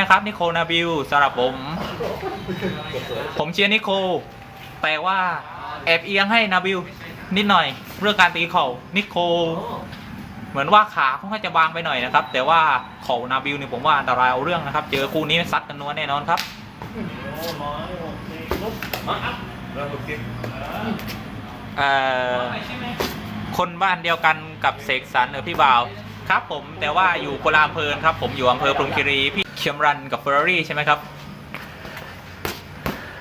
นะครับนิโคลนาบิลสำหรับผม ผมเชียร์นิโคลแต่ว่าแอบเอียงให้นาบิลนิดหน่อย เรื่องการตีเข่านิโคลเหมือนว่าขาค่อนข้างจะบางไปหน่อยนะครับ แต่ว่าเข่านาบิลนี่ยผมว่าอันตรายเอาเรื่องนะครับ เจอคู่นี้ซัดกันนัวแน่นอนครับเอ่อคนบ้านเดียวกันกับเสกสรรเออพี่บ่าว ครับผมแต่ว่าอยู่โกลาอำเภอครับ ผมอยู่อำเภอพรหมคีรีพี่เคียมรันกับเฟอร์รารี่ใช่ไหมครับ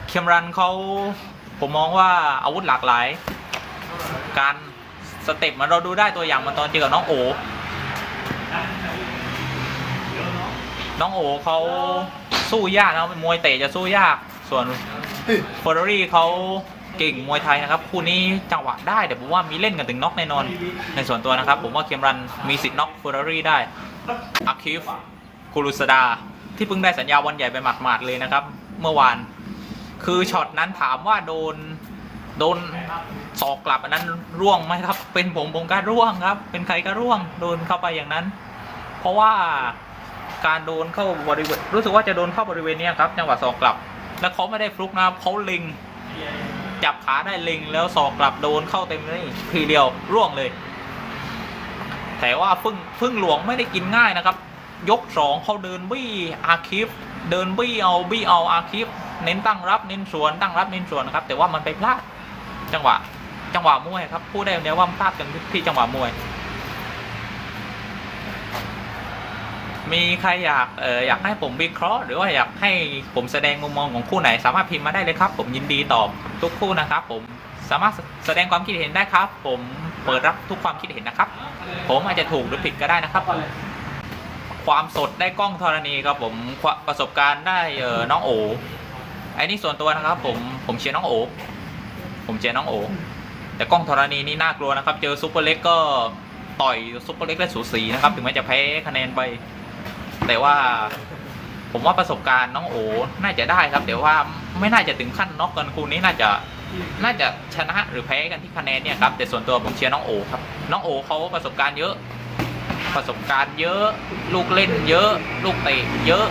เคียมรันเขาผมมองว่าอาวุธหลากหลาย การสเต็ปมันเราดูได้ตัวอย่างมันตอนเจอกับน้องโอน้องโอเขาสู้ยากนะเป็นมวยเตะจะสู้ยากส่วนเฟอร์รารี่เขา เก่งมวยไทยนะครับคู่นี้จังหวะได้แต่ผมว่ามีเล่นกันถึงน็อกแน่นอน ในส่วนตัวนะครับ ผมว่าเคมรันมีสิทธิ์น็อกฟอร์รารี่ได้อาคิฟกูรุสดา ที่เพิ่งได้สัญญาวันใหญ่ไปหมาดๆเลยนะครับ เมื่อวาน คือช็อตนั้นถามว่าโดนโดนศอกกลับอันนั้นร่วงไหมครับ เป็นผมผมก็ร่วงครับ เป็นใครก็ร่วงโดนเข้าไปอย่างนั้น เพราะว่าการโดนเข้าบริเวณรู้สึกว่าจะโดนเข้าบริเวณนี้ครับจังหวะศอกกลับ แล้วเขาไม่ได้ฟลุกนะครับเขาเล็ง จับขาได้เล็งแล้วสอกกลับโดนเข้าเต็มเลยทีเดียวร่วงเลย แต่ว่าพึ่งพึ่งหลวงไม่ได้กินง่ายนะครับ ยกสองเขาเดินบี้อาคิฟเดินบี้เอาบี้เอาอาคิฟเน้นตั้งรับเน้นสวนตั้งรับเน้นสวนนะครับ แต่ว่ามันไปพลาดจังหวะ จังหวะมวยครับพูดได้อย่างเดียวว่าพลาดกันที่จังหวะมวย มีใครอยากเอออยากให้ผมวิเคราะห์ หรือว่าอยากให้ผมแสดงมุมมองของคู่ไหน สามารถพิมพ์มาได้เลยครับ ผมยินดีตอบทุกคู่นะครับ ผมสามารถแสดงความคิดเห็นได้ครับ ผมเปิดรับทุกความคิดเห็นนะครับ ผมอาจจะถูกหรือผิดก็ได้นะครับ ความสดได้กล้องธรณีครับผมประสบการณ์ได้เออน้องโอไอ้นี่ส่วนตัวนะครับ ผมผมเชียร์น้องโอผมเชียร์น้องโอแต่กล้องธรณีนี่น่ากลัวนะครับ เจอซุปเปอร์เล็กก็ต่อยซุปเปอร์เล็กได้สูสีนะครับ ถึงแม้จะแพ้คะแนนไป แต่ว่า ผมว่าประสบการณ์น้องโอน่าจะได้ครับแต่ว่าไม่น่าจะถึงขั้นน็อกกันคู่นี้น่าจะน่าจะชนะหรือแพ้กันที่คะแนนเนี่ยครับแต่ส่วนตัวผมเชียร์น้องโอครับ น้องโอเขาประสบการณ์เยอะ ประสบการณ์เยอะ ลูกเล่นเยอะ ลูกเตะเยอะ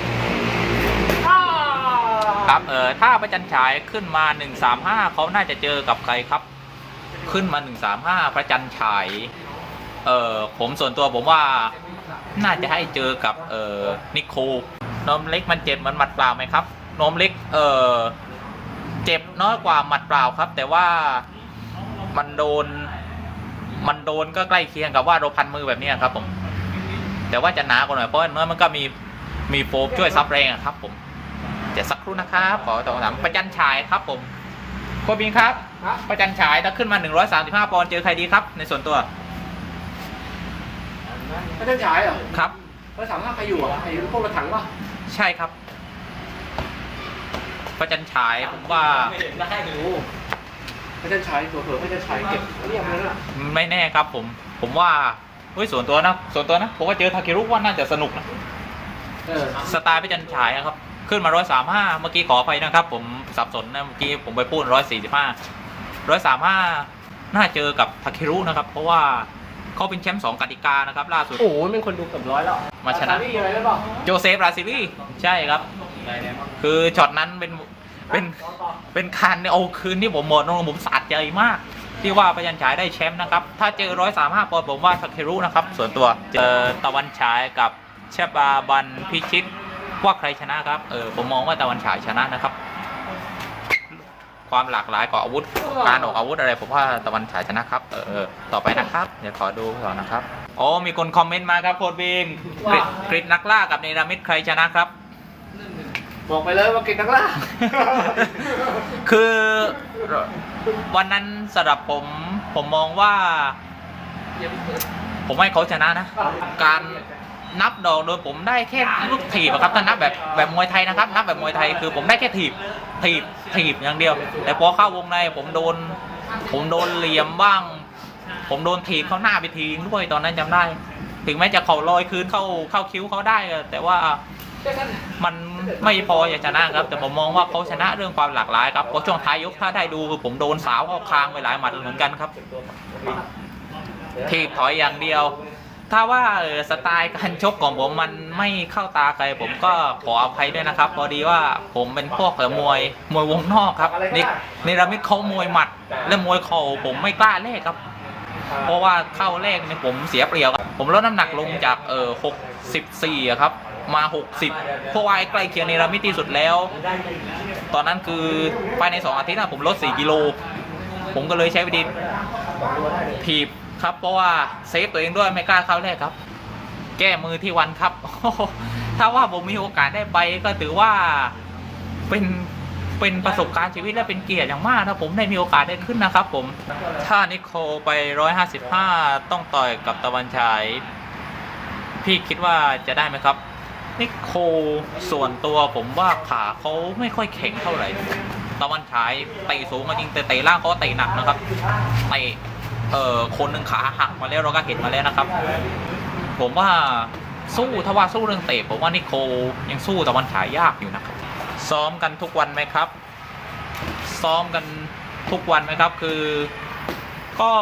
ครับเออถ้าประจันฉายขึ้นมา 135เขาน่าจะเจอกับใครครับ ขึ้นมา 135 ประจันฉาย เออผมส่วนตัวผมว่าน่าจะให้เจอกับเออนิโคลนมเล็กมันเจ็บเหมันหมัดเปล่าไหมครับนมเล็กเออเจ็บน้อยกว่าหมัดเปล่าครับ แต่ว่ามันโดน มันโดนก็ใกล้เคียงกับว่าโดนพันมือแบบนี้ครับ ผม แต่ว่าจะหนากว่าหน่อยเพราะเนื้อมันก็มีมีโฟมช่วยซับแรงครับ ผมเดี๋ยวสักครู่นะครับขอตอบคำถามประจันฉายครับ ผมโคบินครับครับประจันฉายถ้าขึ้นมา 135ปอนด์เจอใครดีครับ ในส่วนตัว ไม่ได้ฉายเหรอครับแล้วถังใครอยู่อะไอ้พวกรถถังวะใช่ครับประจันฉายผมว่าไม่ได้ดูไม่ได้ฉายตัวเผื่อไม่ได้ฉายเก็บเรียบเลยล่ะไม่แน่ครับผม ผมว่าเฮ้ยส่วนตัวนะ ส่วนตัวนะผมว่าเจอทาเครุว่าน่าจะสนุกนะเออสไตล์ประจันฉายอะครับ ขึ้นมา135เมื่อกี้ขออภัยนะครับ ผมสับสนนะเมื่อกี้ผมไปพูด145 135น่าเจอกับทาเครุนะครับ เพราะว่า เขาเป็นแชมป์สองกติกานะครับล่าสุด โอ้โหเป็นคนดูเกือบร้อยแล้วมาชนะซรี่อะไรหรือเปล่าโจเซฟราซิลีใช่ครับ คือช็อตนั้นเป็นเป็นเป็นการเอาคืนที่ผมหมดน้องผมสะใจมาก ที่ว่าประยันฉายได้แชมป์นะครับ ถ้าเจอร้อยสามห้าปอนด์ผมว่าทาเครุนะครับ ส่วนตัวเจอตะวันฉายกับเชบาบันพิชิตว่าใครชนะครับเออผมมองว่าตะวันฉายชนะนะครับ ความหลากหลายของอาวุธ การออกอาวุธอะไรผมว่าตะวันฉายชนะครับเออเออต่อไปนะครับ เดี๋ยวขอดูก่อนนะครับโอ้มีคนคอมเมนต์มาครับโค้ดบีมกริดกริดนักล่ากับเนรมิตใครชนะครับ บอกไปเลยว่าเก่งนักล่า คือวันนั้นสำหรับผมผมมองว่า ผมให้เขาชนะนะ การ นับดอกโดยผมได้แค่ลูกถีบอะครับถ้านับแบบแบบมวยไทยนะครับ นับแบบมวยไทยคือผมได้แค่ถีบถีบถีบอย่างเดียว แต่พอเข้าวงในผมโดน ผมโดนเหลี่ยมบ้าง ผมโดนถีบเข้าหน้าไปทีด้วยตอนนั้นจำได้ ถึงแม้จะเขาลอยคืนเข้าเข้าคิ้วเขาได้ แต่ว่ามันไม่พออยากชนะครับ แต่ผมมองว่าเขาชนะเรื่องความหลากหลายครับเพราะช่วงท้ายยกถ้าได้ดูคือผมโดนสาวเข้าคางไปหลายหมัดเหมือนกันครับทีบถอยอย่างเดียว ถ้าว่าเออสไตล์การชกของผมมันไม่เข้าตาใครผมก็ขออภัยด้วยนะครับ พอดีว่าผมเป็นพวกเออมวยมวยวงนอกครับนี่ในรามิดเขามวยหมัด และมวยเข่าผมไม่กล้าเลขครับ เพราะว่าเข้าเลขเนี่ยผมเสียเปรียบครับผมลดน้ำหนักลงจากเออ64อะครับมา 60 เพราะว่าใกล้เคียงในรามิดที่สุดแล้ว ตอนนั้นคือภายใน 2 อาทิตย์นะผมลด 4 กิโล ผมก็เลยใช้วิธีถีบ ครับ เพราะว่าเซฟตัวเองด้วยไม่กล้าเข้าแรกครับ แก้มือที่วันครับ ถ้าว่าผมมีโอกาสได้ไปก็ถือว่าเป็นเป็นประสบการณ์ชีวิตและเป็นเกียรติอย่างมากถ้าผมได้มีโอกาสได้ขึ้นนะครับ ผม ถ้านิโคลไป 155 ต้องต่อยกับตะวันฉาย พี่คิดว่าจะได้ไหมครับ นิโคลส่วนตัวผมว่าขาเขาไม่ค่อยแข็งเท่าไหร่ ตะวันฉายเตะสูงก็จริงแต่เตะล่างเขาเตะหนักนะครับเตะ เอ่อคนหนึ่งขาหักมาแล้วเราก็เห็นมาแล้วนะครับ ผมว่าสู้ถ้าว่าสู้เรื่องเตะผมว่านิโคลยังสู้แตะวันฉายยากอยู่นะครับ ซ้อมกันทุกวันไหมครับ ซ้อมกันทุกวันไหมครับ คือ ก็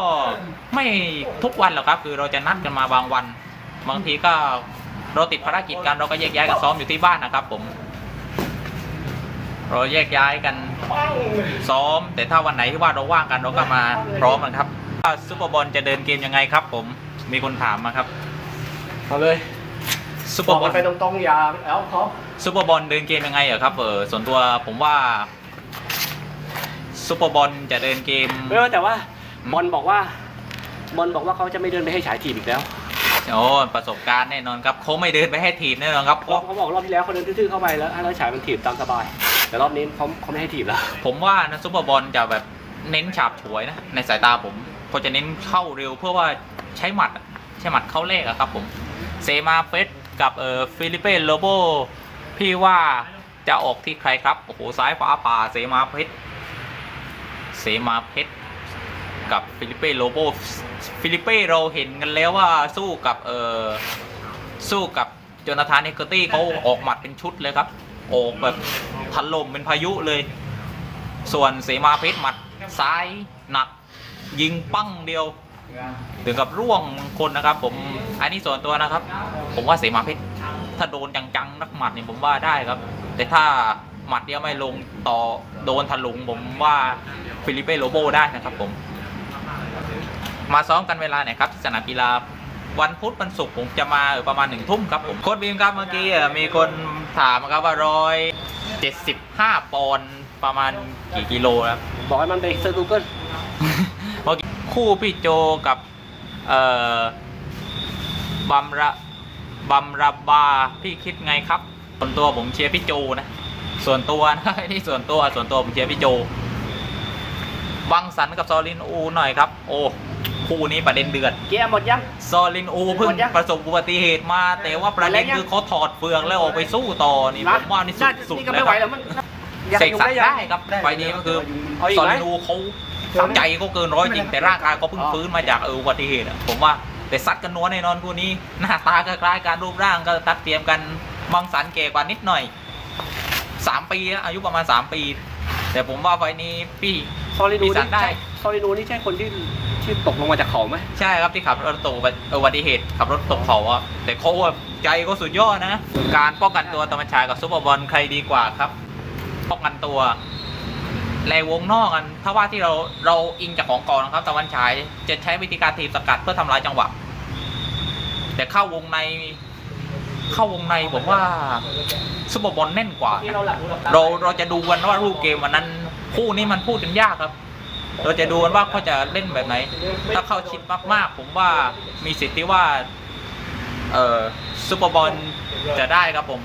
ไม่ทุกวันหรอกครับ คือเราจะนัดกันมาบางวัน บางทีก็เราติดภารกิจกันเราก็แยกย้ายกันซ้อมอยู่ที่บ้านนะครับ ผม เราแยกย้ายกันซ้อม แต่ถ้าวันไหนที่ว่าเราว่างกันเราก็มาพร้อมกันครับ ซุปเปอร์บอลจะเดินเกมยังไงครับ ผมมีคนถามมาครับเอาเลยซุปเปบออกร์บอมัลนไปตรงๆอยาแอลเขาซุปเปอร์บอลเดินเกมยังไงเหรอครับเออส่วนตัวผมว่าซุปเปอร์บอลจะเดินเกมไม่ว่าแต่ว่าบอลบอกว่าบอลบอกว่าเขาจะไม่เดินไปให้ฉายทีมอีกแล้วโอ้ประสบการณ์แน่นอนครับเขาไม่เดินไปให้ทีมแน่นอนครับเพเขาราะเขาบอกรอบที่แล้วเขาเดินทื่อๆเข้าไปแล้วให้แล้วฉายมันถีบตามสบาย แต่รอบนี้เขาเขาไม่ให้ถีบแล้วผมว่านะซุปเปอร์บอลจะแบบเน้นฉาบฉวยนะในสายตาผม เขาจะเน้นเข้าเร็วเพื่อว่าใช้หมัดใช้หมัดเข้าเลขอะครับผมเซมาเฟสกับเอ่อฟิลิเป้โลโบพี่ว่าจะออกที่ใครครับ โอ้โหซ้ายขวาป่าเซมาเพชรเซมาเพชรกับฟิลิเป้โลโบฟิลิเป้เราเห็นกันแล้วว่าสู้กับเอ่อสู้กับโจนาธานเอเกอร์ตี้เขาออกหมัดเป็นชุดเลยครับ ออกแบบถล่มเป็นพายุเลย ส่วนเสมาเพชรหมัดซ้ายหนัก ยิงปั้งเดียว ถึงกับร่วงคนนะครับ ผมอันนี้ส่วนตัวนะครับ ผมว่าเสมาเพชรถ้าโดนจังๆนักหมัดนี่ผมว่าได้ครับ แต่ถ้าหมัดเดียวไม่ลงต่อโดนถลุงผมว่าฟิลิเป้โลโบได้นะครับผม มาซ้อมกันเวลาไหนครับที่สนามกีฬาวันพุธวันศุกร์ผมจะมาเออประมาณหนึ่งทุ่มครับผมโค้ชบีมครับเมื่อกี้เอ่อมีคนถามครับว่าร้อยเจ็ดสิบห้าปอนด์ประมาณกี่กิโลครับบอกให้มันไปเซิร์ชกูเกิลเมื่อกี้ คู่พี่โจกับเอ่อบัมระบัมระบาพี่คิดไงครับ ส่วนตัวผมเชียร์พี่โจนะ ส่วนตัวนะนี่ส่วนตัวส่วนตัวผมเชียร์พี่โจ บังสันกับซอลินอูหน่อยครับ โอ้คู่นี้ประเด็นเดือดเกียร์หมดยังซอลินอูเพิ่งหมดยังประสบอุบัติเหตุมา แต่ว่าประเด็นหมดแล้วยังคือเขาถอดเฟืองแล้วออกไปสู้ต่อนี่ผมว่านี่สุดสุดนี่ก็แล้ไม่วไหวคแล้รับวมันเสกสรรได้ครับไฟล์นี้ก็คือเอาอีกซอไหมลินูเขา ใจก็เกินร้อยจริง แต่ร่างกายเขาเพิ่งอ๋อฟื้นมาจากเอออุบัติเหตุอะผมว่าแต่ซัดกันนัวแน่นอนคู่นี้ หน้าตาก็คล้ายกันรูปร่างก็ตัดเตรียมกันบังสันเก่กว่านิดหน่อยสามปีนะอายุประมาณสามปี แต่ผมว่าไฟล์นี้พี่ซอลินูมีสันี่ตว์ได้ ใช่ซอลินูนี่ใช่คนที่ที่ตกลงมาจากเขาไหมใช่ครับที่ขับรถตกอุบัติเหตุขับรถตกเขาอะแต่เขาอะใจก็สุดยอดนะ การป้องกันตัวตะวันฉายกับซุปเปอร์บอลใครดีกว่าครับ ป้องกันตัว ในวงนอกกันถ้าว่าที่เราเราอิงจากของก่อนนะครับตะวันฉายจะใช้วิธีการทีบสกัดเพื่อทำลายจังหวะ แต่เข้าวงในเข้าวงในผมว่าซุปเปอร์บอลแน่นกว่า เราเราจะดูกันว่ารูปเกมวันนั้นคู่นี้มันพูดกันยากครับ เราจะดูกันว่าเขาจะเล่นแบบไหน ถ้าเข้าชิดมากๆ ผมว่ามีสิทธิ์ที่ว่า เออซุปเปอร์บอลจะได้ครับผม